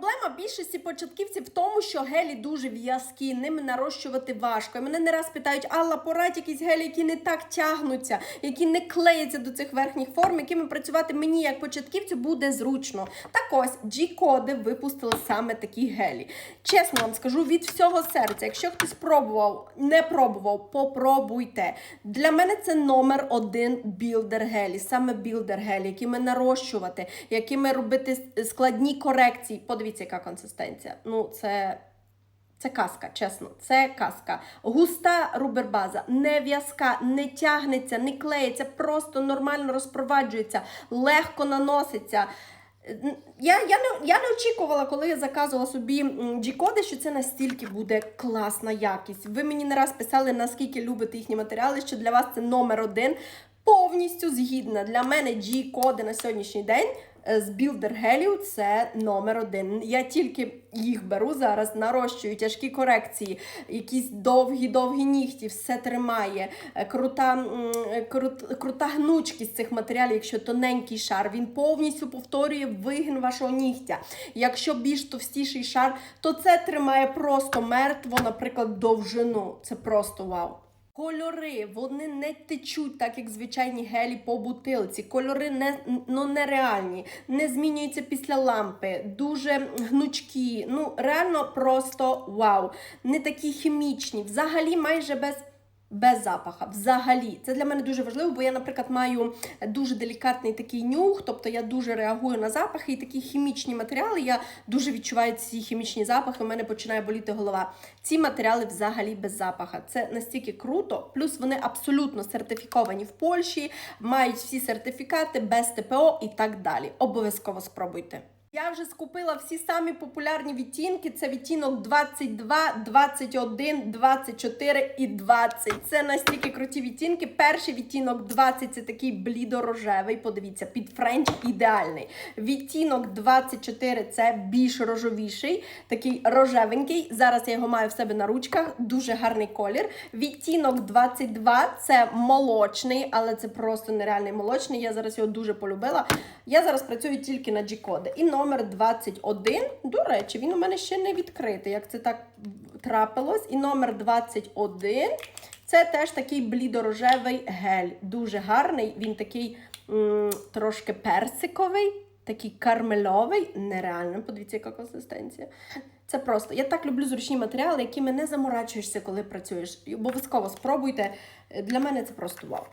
Проблема більшості початківців в тому, що гелі дуже в'язкі, ними нарощувати важко. І мене не раз питають, Алла, порадь якісь гелі, які не так тягнуться, які не клеяться до цих верхніх форм, якими працювати мені як початківцю буде зручно. Так ось G-коди випустили саме такі гелі. Чесно вам скажу від всього серця. Якщо хтось пробував, не пробував, попробуйте. Для мене це номер один білдер гелі, саме білдер гелі, якими нарощувати, якими робити складні корекції. Яка консистенція. Ну, це. Це казка, чесно, це казка. Густа рубербаза, не в'язка, не тягнеться, не клеїться, просто нормально розпроваджується, легко наноситься. Я, я, не, я не очікувала, коли я заказувала собі G-коди, що це настільки буде класна якість. Ви мені не раз писали, наскільки любите їхні матеріали, що для вас це номер один. Повністю згідна. Для мене G-коди на сьогоднішній день е, з Builder гелів це номер один. Я тільки їх беру зараз, нарощую тяжкі корекції, якісь довгі-довгі нігті, все тримає. Е, Крута, е, крут- крута гнучкість цих матеріалів, якщо тоненький шар, він повністю повторює вигін вашого нігтя. Якщо більш товстіший шар, то це тримає просто мертво, наприклад, довжину. Це просто вау. Кольори вони не течуть так, як звичайні гелі по бутилці. Кольори не, ну, нереальні, не змінюються після лампи, дуже гнучкі. Ну, реально просто вау. Не такі хімічні, взагалі майже без. Без запаха, взагалі, це для мене дуже важливо, бо я, наприклад, маю дуже делікатний такий нюх, тобто я дуже реагую на запахи і такі хімічні матеріали. Я дуже відчуваю ці хімічні запахи. У мене починає боліти голова. Ці матеріали взагалі без запаха. Це настільки круто. Плюс вони абсолютно сертифіковані в Польщі, мають всі сертифікати без ТПО і так далі. Обов'язково спробуйте. Я вже скупила всі самі популярні відтінки. Це відтінок 22, 21, 24 і 20. Це настільки круті відтінки. Перший відтінок 20 це такий блідорожевий. Подивіться, під френч ідеальний. Відтінок 24 це більш рожовіший, такий рожевенький. Зараз я його маю в себе на ручках. Дуже гарний колір. Відтінок 22 це молочний, але це просто нереальний молочний. Я зараз його дуже полюбила. Я зараз працюю тільки на G-коди. І номер 21, до речі, він у мене ще не відкритий, як це так трапилось. І номер 21 це теж такий блідорожевий гель. Дуже гарний. Він такий м, трошки персиковий, такий кармельовий. Нереально, подивіться, яка консистенція. Це просто. Я так люблю зручні матеріали, якими не заморачуєшся, коли працюєш. І обов'язково спробуйте. Для мене це просто вау.